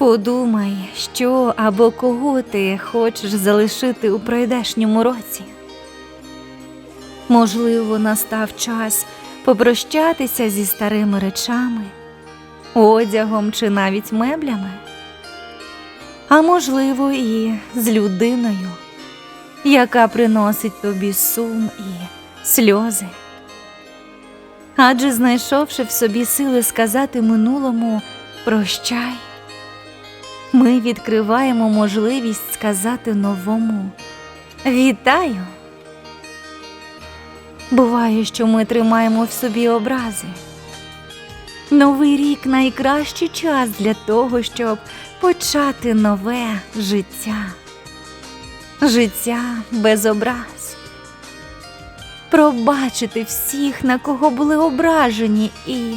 Подумай, що або кого ти хочеш залишити у пройдешньому році. Можливо, настав час попрощатися зі старими речами, одягом чи навіть меблями, а можливо, і з людиною, яка приносить тобі сум і сльози. Адже знайшовши в собі сили сказати минулому прощай, ми відкриваємо можливість сказати новому Вітаю. Буває, що ми тримаємо в собі образи. Новий рік найкращий час для того, щоб почати нове життя. Життя без образ. Пробачити всіх, на кого були ображені, і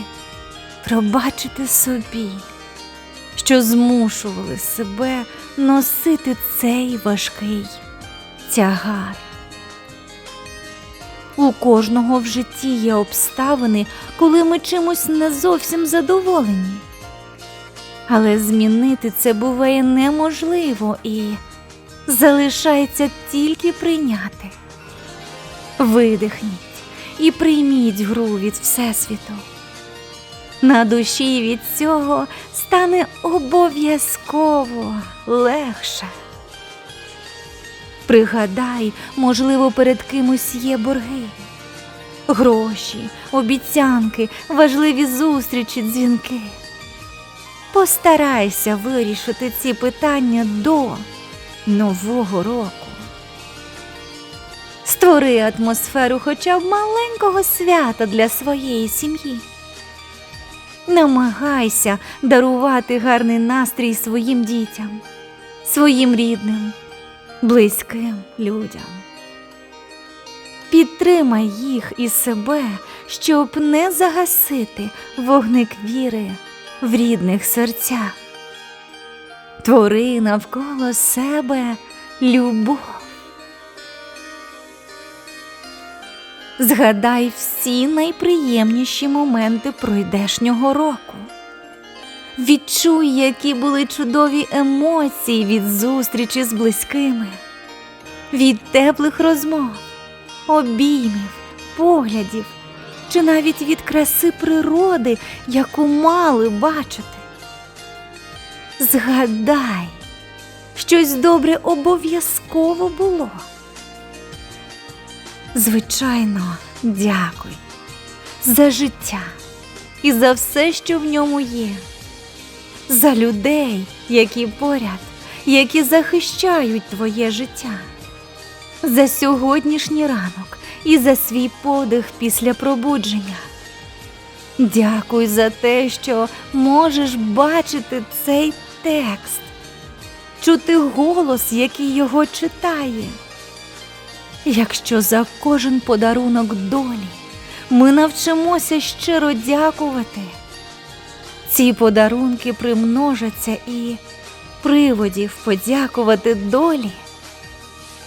пробачити собі, що змушували себе носити цей важкий тягар. У кожного в житті є обставини, коли ми чимось не зовсім задоволені. Але змінити це буває неможливо і залишається тільки прийняти. Видихніть і прийміть гру від Всесвіту. На душі від цього стане обов'язково легше. Пригадай, можливо, перед кимось є борги, гроші, обіцянки, важливі зустрічі, дзвінки. Постарайся вирішити ці питання до Нового року. Створи атмосферу хоча б маленького свята для своєї сім'ї. Намагайся дарувати гарний настрій своїм дітям, своїм рідним близьким людям. Підтримай їх і себе, щоб не загасити вогник віри в рідних серцях. Твори навколо себе любов. Згадай всі найприємніші моменти пройдешнього року. Відчуй, які були чудові емоції від зустрічі з близькими, від теплих розмов, обіймів, поглядів чи навіть від краси природи, яку мали бачити. Згадай, щось добре обов'язково було. Звичайно, дякуй за життя і за все, що в ньому є за людей, які поряд, які захищають твоє життя, за сьогоднішній ранок і за свій подих після пробудження. Дякуй за те, що можеш бачити цей текст, чути голос, який його читає. Якщо за кожен подарунок долі ми навчимося щиро дякувати. Ці подарунки примножаться і приводів подякувати долі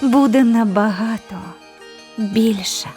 буде набагато більше.